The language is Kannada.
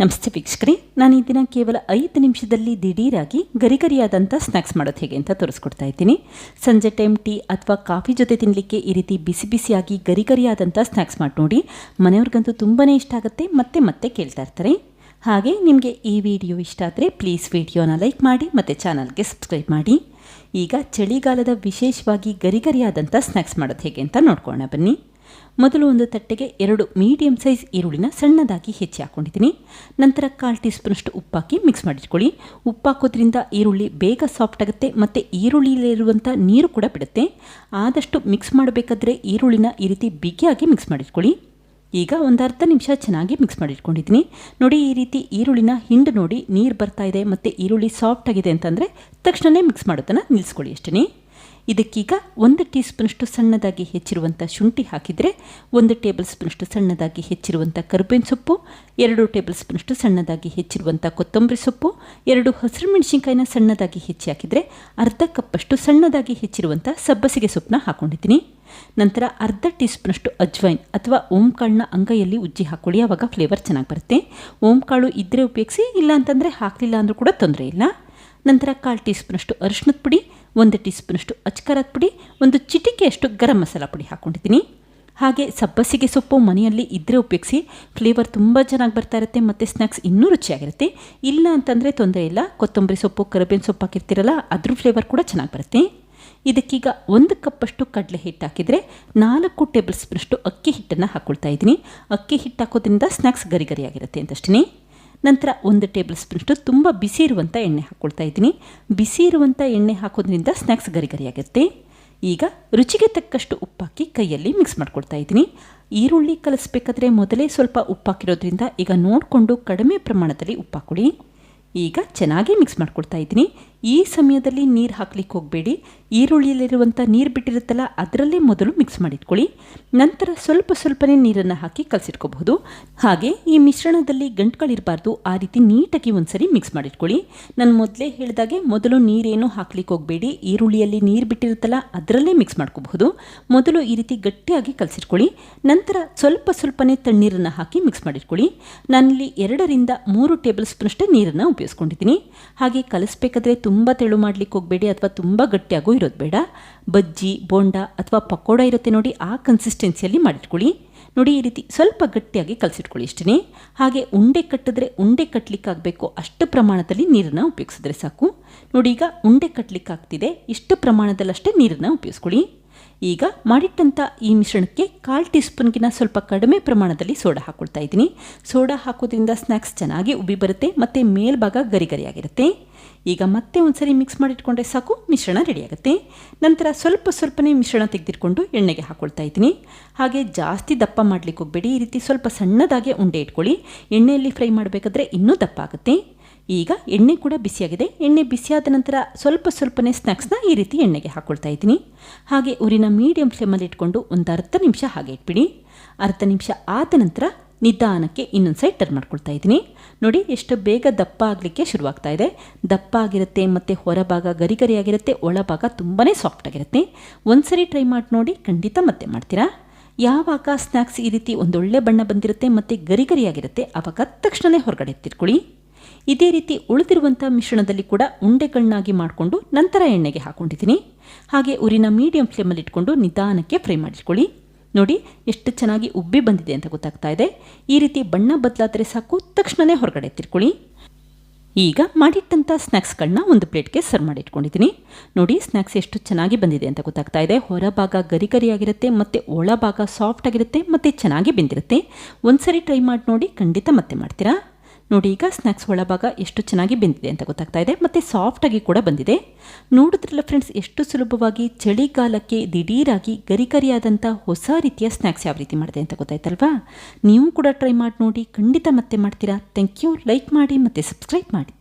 ನಮಸ್ತೆ ವೀಕ್ಷಕರೇ, ನಾನು ಈ ದಿನ ಕೇವಲ ಐದು ನಿಮಿಷದಲ್ಲಿ ದಿಢೀರಾಗಿ ಗರಿಗರಿಯಾದಂಥ ಸ್ನ್ಯಾಕ್ಸ್ ಮಾಡೋದು ಹೇಗೆ ಅಂತ ತೋರಿಸ್ಕೊಡ್ತಾ ಇದ್ದೀನಿ. ಸಂಜೆ ಟೈಮ್ ಟೀ ಅಥವಾ ಕಾಫಿ ಜೊತೆ ತಿನ್ನಲಿಕ್ಕೆ ಈ ರೀತಿ ಬಿಸಿ ಬಿಸಿಯಾಗಿ ಗರಿಗರಿಯಾದಂಥ ಸ್ನ್ಯಾಕ್ಸ್ ಮಾಡಿ ನೋಡಿ. ಮನೆಯವ್ರಿಗಂತೂ ತುಂಬಾ ಇಷ್ಟ ಆಗುತ್ತೆ, ಮತ್ತೆ ಮತ್ತೆ ಕೇಳ್ತಾ ಇರ್ತಾರೆ. ಹಾಗೆ ನಿಮಗೆ ಈ ವಿಡಿಯೋ ಇಷ್ಟ ಆದರೆ ಪ್ಲೀಸ್ ವಿಡಿಯೋನ ಲೈಕ್ ಮಾಡಿ, ಮತ್ತು ಚಾನಲ್ಗೆ ಸಬ್ಸ್ಕ್ರೈಬ್ ಮಾಡಿ. ಈಗ ಚಳಿಗಾಲದ ವಿಶೇಷವಾಗಿ ಗರಿಗರಿಯಾದಂಥ ಸ್ನ್ಯಾಕ್ಸ್ ಮಾಡೋದು ಹೇಗೆ ಅಂತ ನೋಡ್ಕೊಳ್ಳೋಣ ಬನ್ನಿ. ಮೊದಲು ಒಂದು ತಟ್ಟೆಗೆ ಎರಡು ಮೀಡಿಯಂ ಸೈಜ್ ಈರುಳ್ಳಿನ ಸಣ್ಣದಾಗಿ ಹೆಚ್ಚಿ ಹಾಕ್ಕೊಂಡಿದ್ದೀನಿ ನಂತರ ಕಾಲು ಟೀ ಸ್ಪೂನಷ್ಟು ಉಪ್ಪಾಕಿ ಮಿಕ್ಸ್ ಮಾಡಿಟ್ಕೊಳ್ಳಿ. ಉಪ್ಪಾಕೋದ್ರಿಂದ ಈರುಳ್ಳಿ ಬೇಗ ಸಾಫ್ಟ್ ಆಗುತ್ತೆ ಮತ್ತು ಈರುಳ್ಳಿಯಲ್ಲಿರುವಂಥ ನೀರು ಕೂಡ ಬಿಡುತ್ತೆ. ಆದಷ್ಟು ಮಿಕ್ಸ್ ಮಾಡಬೇಕಾದ್ರೆ ಈರುಳ್ಳಿನ ಈ ರೀತಿ ಬಿಗಿಯಾಗಿ ಮಿಕ್ಸ್ ಮಾಡಿಟ್ಕೊಳ್ಳಿ. ಈಗ ಒಂದು ಅರ್ಧ ನಿಮಿಷ ಚೆನ್ನಾಗಿ ಮಿಕ್ಸ್ ಮಾಡಿಟ್ಕೊಂಡಿದ್ದೀನಿ. ನೋಡಿ ಈ ರೀತಿ ಈರುಳ್ಳಿನ ಹಿಂಡು ನೋಡಿ ನೀರು ಬರ್ತಾ ಇದೆ ಮತ್ತು ಈರುಳ್ಳಿ ಸಾಫ್ಟ್ ಆಗಿದೆ ಅಂತಂದರೆ ತಕ್ಷಣವೇ ಮಿಕ್ಸ್ ಮಾಡೋದನ್ನು ನಿಲ್ಲಿಸ್ಕೊಳ್ಳಿ ಅಷ್ಟೇ ಇದಕ್ಕೀಗ ಒಂದು ಟೀ ಸ್ಪೂನಷ್ಟು ಸಣ್ಣದಾಗಿ ಹೆಚ್ಚಿರುವಂಥ ಶುಂಠಿ ಹಾಕಿದರೆ ಒಂದು ಟೇಬಲ್ ಸ್ಪೂನಷ್ಟು ಸಣ್ಣದಾಗಿ ಹೆಚ್ಚಿರುವಂಥ ಕರ್ಬೇವಿನ ಸೊಪ್ಪು, ಎರಡು ಟೇಬಲ್ ಸ್ಪೂನಷ್ಟು ಸಣ್ಣದಾಗಿ ಹೆಚ್ಚಿರುವಂಥ ಕೊತ್ತಂಬರಿ ಸೊಪ್ಪು, ಎರಡು ಹಸಿರು ಮೆಣಸಿನ್ಕಾಯಿನ ಸಣ್ಣದಾಗಿ ಹೆಚ್ಚಿ ಹಾಕಿದರೆ ಅರ್ಧ ಕಪ್ಪಷ್ಟು ಸಣ್ಣದಾಗಿ ಹೆಚ್ಚಿರುವಂಥ ಸಬ್ಬಸಿಗೆ ಸೊಪ್ಪನ್ನ ಹಾಕ್ಕೊಂಡಿದ್ದೀನಿ ನಂತರ ಅರ್ಧ ಟೀ ಸ್ಪೂನಷ್ಟು ಅಜ್ವೈನ್ ಅಥವಾ ಓಂಕಾಳನ್ನ ಅಂಗೈಯಲ್ಲಿ ಉಜ್ಜಿ ಹಾಕೊಳ್ಳಿ ಆವಾಗ ಫ್ಲೇವರ್ ಚೆನ್ನಾಗಿ ಬರುತ್ತೆ. ಓಂಕಾಳು ಇದ್ದರೆ ಉಪಯೋಗಿಸಿ ಇಲ್ಲ ಅಂತಂದರೆ ಹಾಕಲಿಲ್ಲ ಅಂದರೂ ಕೂಡ ತೊಂದರೆ ಇಲ್ಲ. ನಂತರ ಕಾಲು ಟೀ ಸ್ಪೂನಷ್ಟು ಅರಿಶಿನದ ಪುಡಿ, ಒಂದು ಟೀ ಸ್ಪೂನಷ್ಟು ಪುಡಿ, ಒಂದು ಚಿಟಿಕೆಯಷ್ಟು ಗರಂ ಮಸಾಲ ಪುಡಿ ಹಾಕ್ಕೊಂಡಿದ್ದೀನಿ. ಹಾಗೆ ಸಬ್ಬಸಿಗೆ ಸೊಪ್ಪು ಮನೆಯಲ್ಲಿ ಇದ್ದರೆ ಉಪಯೋಗಿಸಿ, ಫ್ಲೇವರ್ ತುಂಬ ಚೆನ್ನಾಗಿ ಬರ್ತಾ ಇರುತ್ತೆ ಮತ್ತು ಸ್ನ್ಯಾಕ್ಸ್ ಇನ್ನೂ ರುಚಿಯಾಗಿರುತ್ತೆ. ಇಲ್ಲ ಅಂತಂದರೆ ತೊಂದರೆ ಇಲ್ಲ, ಕೊತ್ತಂಬರಿ ಸೊಪ್ಪು, ಕರಿಬೇವಿನ ಸೊಪ್ಪು ಹಾಕಿರ್ತೀರಲ್ಲ, ಅದ್ರ ಫ್ಲೇವರ್ ಕೂಡ ಚೆನ್ನಾಗಿ ಬರುತ್ತೆ. ಇದಕ್ಕೀಗ ಒಂದು ಕಪ್ಪಷ್ಟು ಕಡಲೆ ಹಿಟ್ಟು ಹಾಕಿದರೆ ನಾಲ್ಕು ಟೇಬಲ್ ಸ್ಪೂನಷ್ಟು ಅಕ್ಕಿ ಹಿಟ್ಟನ್ನು ಹಾಕ್ಕೊಳ್ತಾ ಇದ್ದೀನಿ. ಅಕ್ಕಿ ಹಿಟ್ಟು ಹಾಕೋದ್ರಿಂದ ಸ್ನ್ಯಾಕ್ಸ್ ಗರಿಗರಿಯಾಗಿರುತ್ತೆ ಅಂತಷ್ಟೇ ನಂತರ ಒಂದು ಟೇಬಲ್ ಸ್ಪೂನಷ್ಟು ತುಂಬ ಬಿಸಿ ಇರುವಂಥ ಎಣ್ಣೆ ಹಾಕ್ಕೊಳ್ತಾ ಇದ್ದೀನಿ. ಬಿಸಿ ಇರುವಂಥ ಎಣ್ಣೆ ಹಾಕೋದ್ರಿಂದ ಸ್ನ್ಯಾಕ್ಸ್ ಗರಿ ಗರಿಯಾಗುತ್ತೆ ಈಗ ರುಚಿಗೆ ತಕ್ಕಷ್ಟು ಉಪ್ಪಾಕಿ ಕೈಯಲ್ಲಿ ಮಿಕ್ಸ್ ಮಾಡ್ಕೊಳ್ತಾ ಇದ್ದೀನಿ. ಈರುಳ್ಳಿ ಕಲಿಸ್ಬೇಕಾದ್ರೆ ಮೊದಲೇ ಸ್ವಲ್ಪ ಉಪ್ಪಾಕಿರೋದ್ರಿಂದ ಈಗ ನೋಡಿಕೊಂಡು ಕಡಿಮೆ ಪ್ರಮಾಣದಲ್ಲಿ ಉಪ್ಪಾಕೊಳ್ಳಿ ಈಗ ಚೆನ್ನಾಗಿ ಮಿಕ್ಸ್ ಮಾಡ್ಕೊಳ್ತಾ ಇದ್ದೀನಿ. ಈ ಸಮಯದಲ್ಲಿ ನೀರು ಹಾಕ್ಲಿಕ್ಕೆ ಹೋಗಬೇಡಿ. ಈರುಳ್ಳಿಯಲ್ಲಿರುವಂಥ ನೀರು ಬಿಟ್ಟಿರುತ್ತಲ್ಲ, ಅದರಲ್ಲೇ ಮೊದಲು ಮಿಕ್ಸ್ ಮಾಡಿಟ್ಕೊಳ್ಳಿ. ನಂತರ ಸ್ವಲ್ಪ ಸ್ವಲ್ಪನೇ ನೀರನ್ನು ಹಾಕಿ ಕಲಸಿಟ್ಕೋಬಹುದು. ಹಾಗೆ ಈ ಮಿಶ್ರಣದಲ್ಲಿ ಗಂಟುಗಳಿರಬಾರ್ದು ಆ ರೀತಿ ನೀಟಾಗಿ ಒಂದ್ಸರಿ ಮಿಕ್ಸ್ ಮಾಡಿಟ್ಕೊಳ್ಳಿ. ನಾನು ಮೊದಲೇ ಹೇಳಿದಾಗೆ ಮೊದಲು ನೀರೇನು ಹಾಕ್ಲಿಕ್ಕೆ ಹೋಗಬೇಡಿ. ಈರುಳ್ಳಿಯಲ್ಲಿ ನೀರು ಬಿಟ್ಟಿರುತ್ತಲ್ಲ, ಅದರಲ್ಲೇ ಮಿಕ್ಸ್ ಮಾಡ್ಕೋಬಹುದು. ಮೊದಲು ಈ ರೀತಿ ಗಟ್ಟಿಯಾಗಿ ಕಲಸಿಟ್ಕೊಳ್ಳಿ. ನಂತರ ಸ್ವಲ್ಪ ಸ್ವಲ್ಪನೇ ತಣ್ಣೀರನ್ನು ಹಾಕಿ ಮಿಕ್ಸ್ ಮಾಡಿಟ್ಕೊಳ್ಳಿ. ನಾನಿಲ್ಲಿ ಎರಡರಿಂದ ಮೂರು ಟೇಬಲ್ ಸ್ಪೂನಷ್ಟು ನೀರನ್ನು ಉಪಯೋಗಿಸ್ಕೊಂಡಿದ್ದೀನಿ. ಹಾಗೆ ಕಲಿಸ್ಬೇಕಾದ್ರೆ ತುಂಬ ತೆಳು ಮಾಡಲಿಕ್ಕೆ ಹೋಗಬೇಡಿ ಅಥವಾ ತುಂಬ ಗಟ್ಟಿಯಾಗೂ ಇರೋದು ಬೇಡ. ಬಜ್ಜಿ, ಬೋಂಡ ಅಥವಾ ಪಕೋಡ ಇರುತ್ತೆ ನೋಡಿ, ಆ ಕನ್ಸಿಸ್ಟೆನ್ಸಿಯಲ್ಲಿ ಮಾಡಿಟ್ಕೊಳ್ಳಿ. ನೋಡಿ, ಈ ರೀತಿ ಸ್ವಲ್ಪ ಗಟ್ಟಿಯಾಗಿ ಕಲಸಿಟ್ಕೊಳ್ಳಿ ಇಷ್ಟೇ ಹಾಗೆ ಉಂಡೆ ಕಟ್ಟಿದ್ರೆ ಉಂಡೆ ಕಟ್ಟಲಿಕ್ಕಾಗಬೇಕು ಅಷ್ಟು ಪ್ರಮಾಣದಲ್ಲಿ ನೀರನ್ನು ಉಪಯೋಗಿಸಿದ್ರೆ ಸಾಕು. ನೋಡಿ, ಈಗ ಉಂಡೆ ಕಟ್ಟಲಿಕ್ಕಾಗ್ತಿದೆ ಇಷ್ಟು ಪ್ರಮಾಣದಲ್ಲಷ್ಟೇ ನೀರನ್ನು ಉಪಯೋಗಿಸ್ಕೊಳ್ಳಿ. ಈಗ ಮಾಡಿಟ್ಟಂಥ ಈ ಮಿಶ್ರಣಕ್ಕೆ ಕಾಲು ಟೀ ಸ್ಪೂನ್ಗಿನ ಸ್ವಲ್ಪ ಕಡಿಮೆ ಪ್ರಮಾಣದಲ್ಲಿ ಸೋಡಾ ಹಾಕ್ಕೊಳ್ತಾ ಇದ್ದೀನಿ. ಸೋಡಾ ಹಾಕೋದ್ರಿಂದ ಸ್ನ್ಯಾಕ್ಸ್ ಚೆನ್ನಾಗಿ ಉಬ್ಬಿ ಬರುತ್ತೆ, ಮತ್ತು ಮೇಲ್ಭಾಗ ಗರಿ ಗರಿಯಾಗಿರುತ್ತೆ ಈಗ ಮತ್ತೆ ಒಂದ್ಸರಿ ಮಿಕ್ಸ್ ಮಾಡಿಟ್ಕೊಂಡ್ರೆ ಸಾಕು, ಮಿಶ್ರಣ ರೆಡಿಯಾಗುತ್ತೆ. ನಂತರ ಸ್ವಲ್ಪ ಸ್ವಲ್ಪನೇ ಮಿಶ್ರಣ ತೆಗೆದಿಟ್ಕೊಂಡು ಎಣ್ಣೆಗೆ ಹಾಕ್ಕೊಳ್ತಾ ಇದ್ದೀನಿ. ಹಾಗೆ ಜಾಸ್ತಿ ದಪ್ಪ ಮಾಡಲಿಕ್ಕೆ ಹೋಗಬೇಡಿ, ಈ ರೀತಿ ಸ್ವಲ್ಪ ಸಣ್ಣದಾಗೆ ಉಂಡೆ ಇಟ್ಕೊಳ್ಳಿ. ಎಣ್ಣೆಯಲ್ಲಿ ಫ್ರೈ ಮಾಡಬೇಕಾದ್ರೆ ಇನ್ನೂ ದಪ್ಪ ಆಗುತ್ತೆ. ಈಗ ಎಣ್ಣೆ ಕೂಡ ಬಿಸಿಯಾಗಿದೆ. ಎಣ್ಣೆ ಬಿಸಿಯಾದ ನಂತರ ಸ್ವಲ್ಪ ಸ್ವಲ್ಪನೇ ಸ್ನ್ಯಾಕ್ಸ್ನ ಈ ರೀತಿ ಎಣ್ಣೆಗೆ ಹಾಕ್ಕೊಳ್ತಾ ಇದ್ದೀನಿ. ಹಾಗೆ ಊರಿನ ಮೀಡಿಯಂ ಫ್ಲೇಮಲ್ಲಿ ಇಟ್ಕೊಂಡು ಒಂದು ಅರ್ಧ ನಿಮಿಷ ಹಾಗೆ ಇಟ್ಬಿಡಿ. ಅರ್ಧ ನಿಮಿಷ ಆದ ನಂತರ ನಿಧಾನಕ್ಕೆ ಇನ್ನೊಂದು ಸೈಡ್ ಟರ್ನ್ ಮಾಡ್ಕೊಳ್ತಾ ಇದ್ದೀನಿ. ನೋಡಿ, ಎಷ್ಟು ಬೇಗ ದಪ್ಪ ಆಗಲಿಕ್ಕೆ ಶುರುವಾಗ್ತಾ ಇದೆ. ದಪ್ಪ ಆಗಿರುತ್ತೆ, ಮತ್ತು ಹೊರಭಾಗ ಗರಿ ಗರಿಯಾಗಿರುತ್ತೆ ಒಳಭಾಗ ತುಂಬಾ ಸಾಫ್ಟ್ ಆಗಿರುತ್ತೆ. ಒಂದ್ಸರಿ ಟ್ರೈ ಮಾಡಿ ನೋಡಿ, ಖಂಡಿತ ಮತ್ತೆ ಮಾಡ್ತೀರಾ? ಯಾವಾಗ ಸ್ನ್ಯಾಕ್ಸ್ ಈ ರೀತಿ ಒಂದೊಳ್ಳೆ ಬಣ್ಣ ಬಂದಿರುತ್ತೆ, ಮತ್ತು ಗರಿ ಗರಿಯಾಗಿರುತ್ತೆ ಆವಾಗ ತಕ್ಷಣವೇ ಹೊರಗಡೆ ಎತ್ತಿಟ್ಕೊಳ್ಳಿ. ಇದೇ ರೀತಿ ಉಳಿದಿರುವಂಥ ಮಿಶ್ರಣದಲ್ಲಿ ಕೂಡ ಉಂಡೆಗಳನ್ನಾಗಿ ಮಾಡಿಕೊಂಡು ನಂತರ ಎಣ್ಣೆಗೆ ಹಾಕೊಂಡಿದ್ದೀನಿ. ಹಾಗೆ ಉರಿನ ಮೀಡಿಯಂ ಫ್ಲೇಮಲ್ಲಿ ಇಟ್ಕೊಂಡು ನಿಧಾನಕ್ಕೆ ಫ್ರೈ ಮಾಡಿಟ್ಕೊಳ್ಳಿ. ನೋಡಿ ಎಷ್ಟು ಚೆನ್ನಾಗಿ ಉಬ್ಬಿ ಬಂದಿದೆ ಅಂತ ಗೊತ್ತಾಗ್ತಾ ಇದೆ. ಈ ರೀತಿ ಬಣ್ಣ ಬದಲಾದರೆ ಸಾಕು ತಕ್ಷಣವೇ ಹೊರಗಡೆ ತಿರ್ಕೊಳ್ಳಿ ಈಗ ಮಾಡಿಟ್ಟಂಥ ಸ್ನ್ಯಾಕ್ಸ್ಗಳನ್ನ ಒಂದು ಪ್ಲೇಟ್ಗೆ ಸರ್ವ್ ಮಾಡಿ ಇಟ್ಕೊಂಡಿದ್ದೀನಿ ನೋಡಿ ಸ್ನ್ಯಾಕ್ಸ್ ಎಷ್ಟು ಚೆನ್ನಾಗಿ ಬಂದಿದೆ ಅಂತ ಗೊತ್ತಾಗ್ತಾ ಇದೆ. ಹೊರಭಾಗ ಗರಿ ಗರಿಯಾಗಿರುತ್ತೆ, ಮತ್ತು ಒಳಭಾಗ ಸಾಫ್ಟ್ ಆಗಿರುತ್ತೆ, ಮತ್ತು ಚೆನ್ನಾಗಿ ಬೆಂದಿರುತ್ತೆ. ಒಂದ್ಸರಿ ಟ್ರೈ ಮಾಡಿ ನೋಡಿ ಖಂಡಿತ ಮತ್ತೆ ಮಾಡ್ತೀರಾ? ನೋಡಿ, ಈಗ ಸ್ನ್ಯಾಕ್ಸ್ ಒಳಭಾಗ ಎಷ್ಟು ಚೆನ್ನಾಗಿ ಬೆಂದಿದೆ ಅಂತ ಗೊತ್ತಾಗ್ತಾ ಇದೆ. ಮತ್ತು ಸಾಫ್ಟಾಗಿ ಕೂಡ ಬಂದಿದೆ. ನೋಡಿದ್ರಲ್ಲ ಫ್ರೆಂಡ್ಸ್ ಎಷ್ಟು ಸುಲಭವಾಗಿ ಚಳಿಗಾಲಕ್ಕೆ ದಿಢೀರಾಗಿ ಗರಿಗರಿಯಾದಂಥ ಹೊಸ ರೀತಿಯ ಸ್ನ್ಯಾಕ್ಸ್ ಯಾವ ರೀತಿ ಮಾಡಿದೆ ಅಂತ ಗೊತ್ತಾಯ್ತಲ್ವಾ? ನೀವು ಕೂಡ ಟ್ರೈ ಮಾಡಿ ನೋಡಿ, ಖಂಡಿತ ಮತ್ತೆ ಮಾಡ್ತೀರಾ. ಥ್ಯಾಂಕ್ ಯು ಲೈಕ್ ಮಾಡಿ ಮತ್ತು ಸಬ್ಸ್ಕ್ರೈಬ್ ಮಾಡಿ.